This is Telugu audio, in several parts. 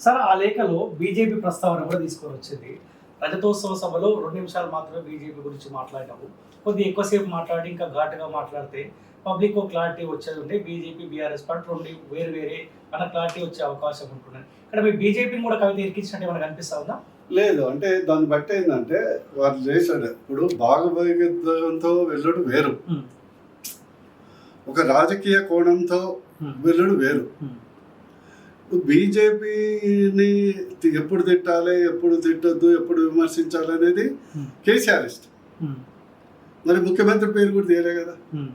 సార్ ఆ లేఖలో బీజేపీ ప్రస్తావన కూడా తీసుకొని వచ్చింది. రజతోత్సవ సభలో రెండు నిమిషాలు మాత్రమే బీజేపీ గురించి మాట్లాడినాము కొద్దిగా ఎక్కువసేపు మాట్లాడి ఇంకా ఘాటుగా మాట్లాడితే పబ్లిక్ క్లారిటీ వచ్చేది ఉంటే బీజేపీ బీఆర్ఎస్ పార్టీ రెండు వేరు వేరే అన్న క్లారిటీ వచ్చే అవకాశం ఉంటున్నది ఇక్కడ మీ బీజేపీని కూడా కవిత ఇరికించినట్టు ఏమైనా కనిపిస్తా ఉందా? లేదు అంటే దాన్ని బట్టి ఏంటంటే వాళ్ళు చేశాడు. ఇప్పుడు భాగవతంతో వెళ్ళడం వేరు. ఒక రాజకీయ కోణంతో. వెళ్ళడం వేరు. బీజేపీని ఎప్పుడు తిట్టాలి ఎప్పుడు తిట్టొద్దు ఎప్పుడు విమర్శించాలి అనేది Hmm. కేసీఆర్ ఇష్టం Hmm. మరి ముఖ్యమంత్రి పేరు కూడా తీయలే కదా Hmm.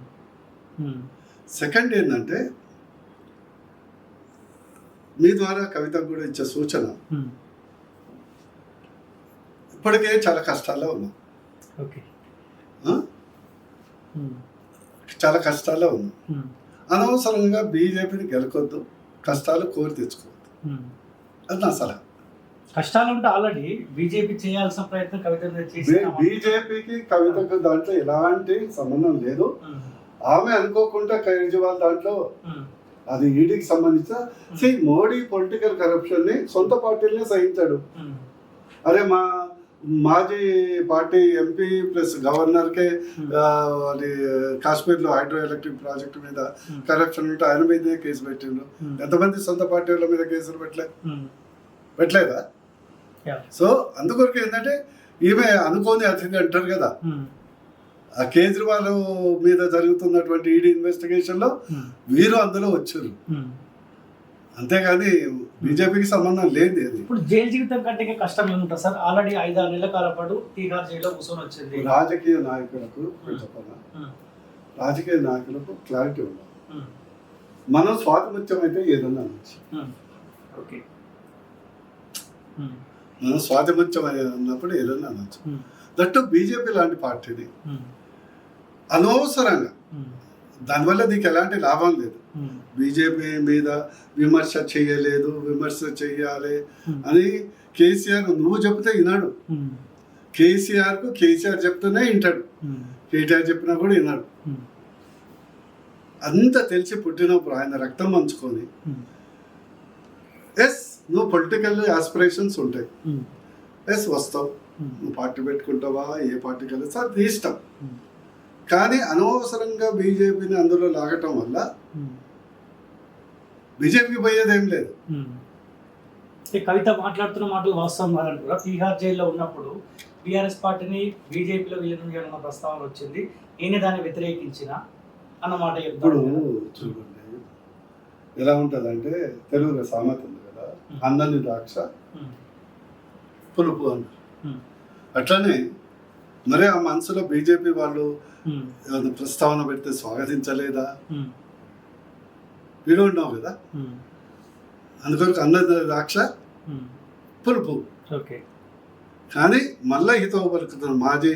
Hmm. సెకండ్ ఏంటంటే మీ ద్వారా కవితకు కూడా ఇచ్చే సూచన. ఇప్పటికే చాలా కష్టాల్లో ఉన్నాం. చాలా కష్టాల్లో ఉన్నాం. అనవసరంగా బీజేపీని గెలకొద్దు కష్టాలు కోరి తెచ్చుకోవద్దు. అది నా సలహా కష్టాలు ఉంటే ఆల్రెడీ బీజేపీ చేయాల్సిన ప్రయత్నం కవిత బీజేపీకి కవితకు దాంట్లో ఎలాంటి సంబంధం లేదు. ఆమె అనుకోకుండా కేజ్రీవాల్ దాంట్లో. అది ఈడీకి సంబంధించిన సి మోడీ పొలిటికల్ కరప్షన్ని సొంత పార్టీలనే సహించాడు. అరే మా మాజీ పార్టీ ఎంపీ ప్లస్ గవర్నర్ కే Hmm. అది కాశ్మీర్లో హైడ్రో ఎలక్ట్రిక్ ప్రాజెక్ట్ మీద Hmm. కరప్షన్ ఉంటే ఆయన మీదే కేసు పెట్టిండు Hmm. ఎంతమంది సొంత పార్టీ వాళ్ళ మీద కేసులు పెట్టలే. పెట్టలేదా. సో అందుకొరకు ఏంటంటే ఈమె అనుకోని అతిథి అంటారు కదా. ఆ కేజ్రీవాల్ మీద జరుగుతున్నటువంటి ఈడీ ఇన్వెస్టిగేషన్లో Hmm. వీరు అందులో వచ్చారు అంతేగాని బీజేపీకి సంబంధం లేదు అది ఇప్పుడు జైలు జీవితం కంటే కష్టం ఏముంటుంది సార్ ఆల్రెడీ ఐదు ఆరు నెలల కాలం పాటు తీహార్ జైల్లో కూర్చొని వచ్చింది రాజకీయ నాయకులకు చెప్పాలా Hmm. రాజకీయ నాయకులకు క్లారిటీ ఉండాలి. మనం స్వాతంత్ర్యం అయితే ఏదన్నా అనొచ్చు. ఓకే. మనం స్వాతంత్ర్యం అన్నప్పుడు ఏదన్నా అనొచ్చు. దట్టు బీజేపీ లాంటి పార్టీని. అనవసరంగా. దానివల్ల నీకు ఎలాంటి లాభం లేదు. బీజేపీ మీద విమర్శ చేయలేదు విమర్శ చెయ్యాలి Hmm. అని కేసీఆర్ నువ్వు చెప్తే వినాడు Hmm. కేసీఆర్కు కేసీఆర్ చెప్తేనే వింటాడు Hmm. కేటీఆర్ చెప్పినా కూడా Hmm. అంత తెలిసి పుట్టినప్పుడు ఆయన రక్తం పంచుకొని. ఎస్ నువ్వు పొలిటికల్ ఆస్పిరేషన్స్ ఉంటాయి. ఎస్ వస్తావు. నువ్వు పార్టీ పెట్టుకుంటావా ఏ పార్టీకి వెళ్తా అది నీ ఇష్టం. కానీ అనవసరంగా బీజేపీని అందులో లాగటం వల్ల. బీజేపీకి పోయేదేం లేదు Hmm. ఈ కవిత మాట్లాడుతున్న మాటలు వాస్తవం కాదని కూడా తీహార్ జైల్లో ఉన్నప్పుడు బీఆర్ఎస్ పార్టీని బీజేపీలో విలీనం చేయడం అన్న ప్రస్తావన వచ్చింది ఈయన దాన్ని వ్యతిరేకించిన అన్నమాట ఇప్పుడు చూడండి ఎలా ఉంటుందంటే తెలుగులో సామెత ఉంది కదా. అందని ద్రాక్ష. పులుపు అన్నారు. అట్లనే మరి ఆ మనసులో బీజేపీ వాళ్ళు ప్రస్తావన పెడితే స్వాగతించలేదా వీడు ఉన్నావు కదా. అందుకొరకు అన్న ద్రాక్ష. పులుపు ఓకే కానీ మళ్ళా హితవు పలుకుతున్న మాజీ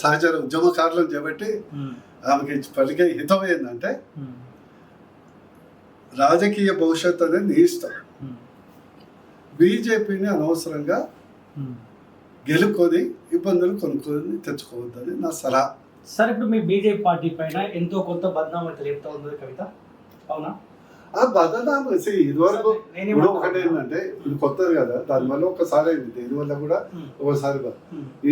సహచర ఉద్యమకారులను చేపట్టి. ఆమెకి పలికే హితం ఏంటంటే. రాజకీయ భవిష్యత్తు అనేది నీ ఇష్టం. బీజేపీని అనవసరంగా. గెలుకొని ఇబ్బందులు కొనుక్కొని తెచ్చుకోవద్దని నా సలహా సార్ ఇప్పుడు మీ బీజేపీ పార్టీ పైన ఎంతో కొంత బద్నాం అయితే లేపుతా ఉంది కవిత అవునా ఆ బదనామా see, ఇదివరకు? ఇప్పుడు ఒకటి ఏంటంటే ఇది కొత్తది కదా దానివల్ల ఒకసారి అయింది దీనివల్ల కూడా. ఒకసారి.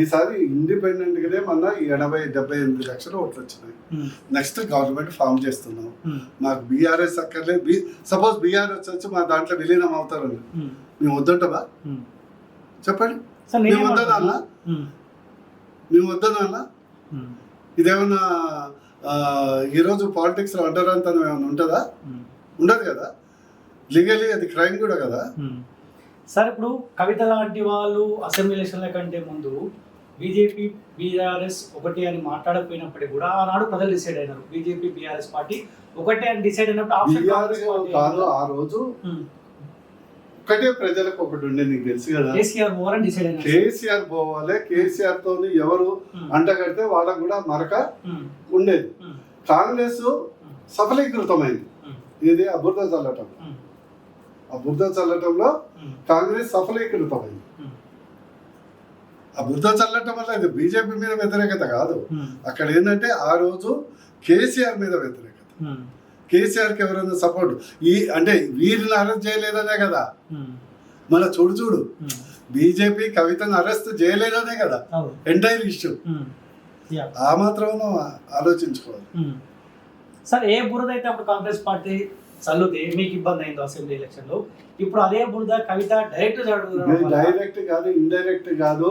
ఈసారి ఇండిపెండెంట్ గానే మన ఎనభై డెబ్బై ఎనిమిది లక్షల ఓట్లు వచ్చినాయి. నెక్స్ట్ గవర్నమెంట్ ఫామ్ చేస్తున్నాం. మాకు బీఆర్ఎస్ అక్కర్లేదు బీ సపోజ్ బీఆర్ఎస్ వచ్చి మా దాంట్లో విలీనం అవుతారు Hmm. మేము వద్దంటవా. చెప్పండి మేము Hmm. మేము వద్దనాలా Hmm. ఇదేమన్నా ఈరోజు పాలిటిక్స్లో అంటరాంతనం ఏమైనా ఉంటుందా. ఉండదు కదా. లీగలీ అది క్రైమ్ కూడా కదా. సార్ ఇప్పుడు కవిత లాంటి వాళ్ళు అసెంబ్లీ ఎలక్షన్ల కంటే ముందు బీజేపీ బీఆర్ఎస్ ఒకటి అని మాట్లాడకపోయినప్పటికీ కూడా ఆనాడు ప్రజలు డిసైడ్ అయినారు. బీజేపీ బీఆర్ఎస్ పార్టీ ఒకటే అని డిసైడ్ అయినప్పుడు ఆ రోజు ఒకటే ప్రజలకు ఒకటి ఉండే నీకు తెలుసు కదా కేసీఆర్ పోవాలి కేసీఆర్ తోని ఎవరు. అంటగడితే వాళ్ళకు కూడా మరక. ఉండేది. కాంగ్రెస్ సఫలీకృతమైంది. ఇది అబుర్ద చల్లటం. అబుర్ద చల్లటంలో. కాంగ్రెస్ సఫలీకృతమైంది. ఆ బుద్ధ చల్లటం వల్ల ఇది బీజేపీ మీద వ్యతిరేకత కాదు. అక్కడ ఏంటంటే ఆ రోజు కేసీఆర్ మీద వ్యతిరేకత. కేసీఆర్కి ఎవరైనా సపోర్ట్? ఈ అంటే వీరిని అరెస్ట్ చేయలేదనే కదా. మన చూడు చూడు. బీజేపీ కవితను అరెస్ట్ చేయలేదనే కదా. ఎంటైర్ ఇష్యూ ఆ మాత్రం ఆలోచించుకోవాలి. సార్ ఏ బురద అయితే అప్పుడు కాంగ్రెస్ పార్టీ చల్లుతే మీకు ఇబ్బంది అయిందో అసెంబ్లీ ఎలక్షన్లో ఇప్పుడు అదే బురద కవిత డైరెక్ట్ డైరెక్ట్ కాదు ఇండైరెక్ట్ కాదు.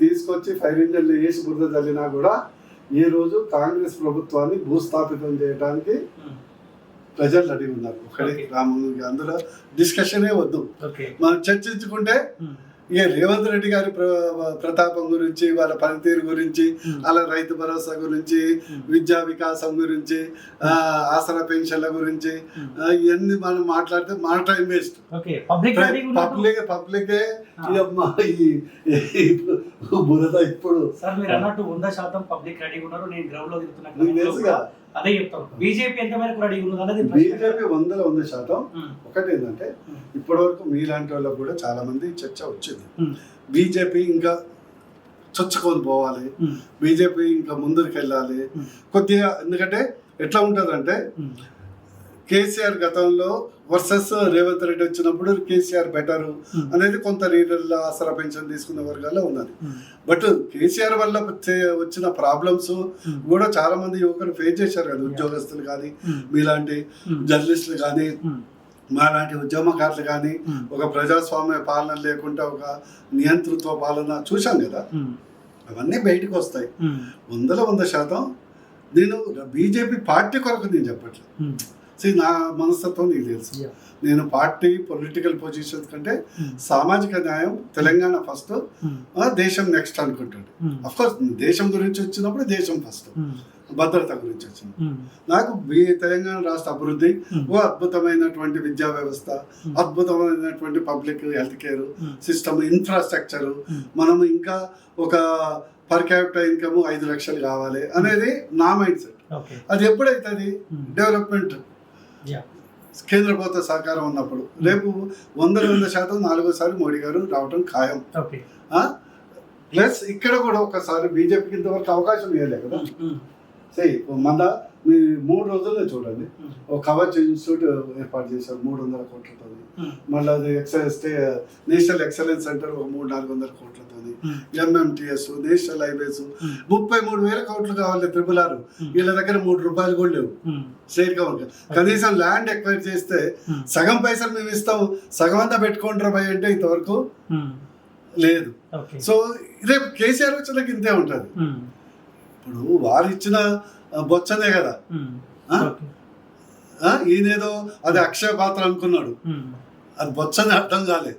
తీసుకొచ్చి ఫైర్ ఇంజన్లు వేసి బురద చల్లినా కూడా ఈ రోజు కాంగ్రెస్ ప్రభుత్వాన్ని భూస్థాపితం చేయడానికి ప్రజలు రెడీ ఉన్నారు ఒకటి. రాములు అందులో డిస్కషనే వద్దు. మనం చర్చించుకుంటే ఇక రేవంత్ రెడ్డి గారి ప్ర- ప్రతాపం గురించి వాళ్ళ పనితీరు గురించి అలా రైతు భరోసా గురించి విద్యా వికాసం గురించి ఆ, ఆసరా పెన్షన్ల గురించి ఇవన్నీ మనం మాట్లాడితే మన టైం వేస్ట్. పబ్లిక్ పబ్లిక్ బురద ఇప్పుడు. సార్ మీరు అన్నట్టు వంద శాతం పబ్లిక్ రెడీగా ఉన్నారు. నేను గ్రౌండ్లో అదే చెప్తాను బీజేపీ ఎంత మేరకు రెడీగా ఉన్నది. బీజేపీ వందల వంద శాతం. ఒకటి ఏంటంటే. ఇప్పటి వరకు మీలాంటి వాళ్ళకు కూడా చాలా మంది చర్చ వచ్చింది. బీజేపీ ఇంకా చొచ్చుకొని పోవాలి. బీజేపీ ఇంకా ముందుకు వెళ్ళాలి. కొద్దిగా ఎందుకంటే ఎట్లా ఉంటుందంటే. కేసీఆర్ గతంలో వర్సెస్ రేవంత్ రెడ్డి వచ్చినప్పుడు కేసీఆర్ బెటర్ ఉమ్. అనేది కొంత రీడర్ల ఆసరా పెన్షన్ తీసుకున్న వర్గాల్లో ఉన్నది. బట్ కేసీఆర్ వల్ల వచ్చే- వచ్చిన ప్రాబ్లమ్స్ ఉమ్. కూడా చాలా మంది యువకులు ఫేస్ చేశారు కదా ఉద్యోగస్తులు కానీ. మీలాంటి. జర్నలిస్టులు కానీ. మాలాంటి ఉద్యమకారులు కానీ. ఒక ప్రజాస్వామ్య పాలన లేకుండా ఒక నియంతృత్వ పాలన చూశాం కదా. అవన్నీ బయటకు వస్తాయి. వందల వంద శాతం నేను బీజేపీ పార్టీ కొరకు నేను చెప్పట్లేదు See, నా మనస్తత్వం నీకు తెలుసు. నేను పార్టీ పొలిటికల్ పొజిషన్స్ కంటే ఉమ్. సామాజిక న్యాయం తెలంగాణ ఫస్ట్ ఉమ్. దేశం నెక్స్ట్ అనుకుంటాడు కోర్స్ దేశం గురించి వచ్చినప్పుడు దేశం ఫస్ట్. భద్రత గురించి వచ్చింది. నాకు తెలంగాణ రాష్ట్ర అభివృద్ధి Hmm. ఓ అద్భుతమైనటువంటి విద్యా వ్యవస్థ Hmm. అద్భుతమైనటువంటి public health care Hmm. System infrastructure Hmm. మనం ఇంకా ఒక పర్ క్యాపిటల్ ఇన్కమ్ ఐదు లక్షలు కావాలి అనేది నా మైండ్ సెట్ అది ఎప్పుడైతుంది Hmm. డెవలప్మెంట్ కేంద్ర ప్రభుత్వ సహకారం ఉన్నప్పుడు రేపు వందల వంద శాతం నాలుగోసారి మోడీ గారు రావటం ఖాయం. ప్లస్ ఇక్కడ కూడా ఒకసారి బీజేపీకి ఇంతవరకు అవకాశం ఇవ్వలే కదా. సరే మన మీ మూడు రోజుల్లో చూడండి. ఒక కవచ్ ఇన్స్టిట్యూట్ ఏర్పాటు చేశారు మూడు వందల కోట్లతో. మళ్ళీ అది ఎక్సలెన్స్ నేషనల్ ఎక్సలెన్స్ సెంటర్ ఒక మూడు నాలుగు వందల కోట్లతో. MMTS national highways. ముప్పై మూడు వేల కోట్లు కావాలి త్రిపుల్ ఆర్. వీళ్ళ దగ్గర మూడు రూపాయలు కూడా లేవు. స్టేట్ గవర్నమెంట్ కనీసం ల్యాండ్ ఎక్వైర్ చేస్తే. సగం పైసలు మేము ఇస్తాం సగం అంతా పెట్టుకుంటారా అంటే ఇంతవరకు. లేదు సో రేపు కేసీఆర్ వచ్చినాక ఇంతే ఉంటుంది. ఇప్పుడు వారు ఇచ్చిన బొచ్చనే కదా. ఈయనేదో అది అక్షయ పాత్ర అనుకున్నాడు. అది బొచ్చని అర్థం కాలేదు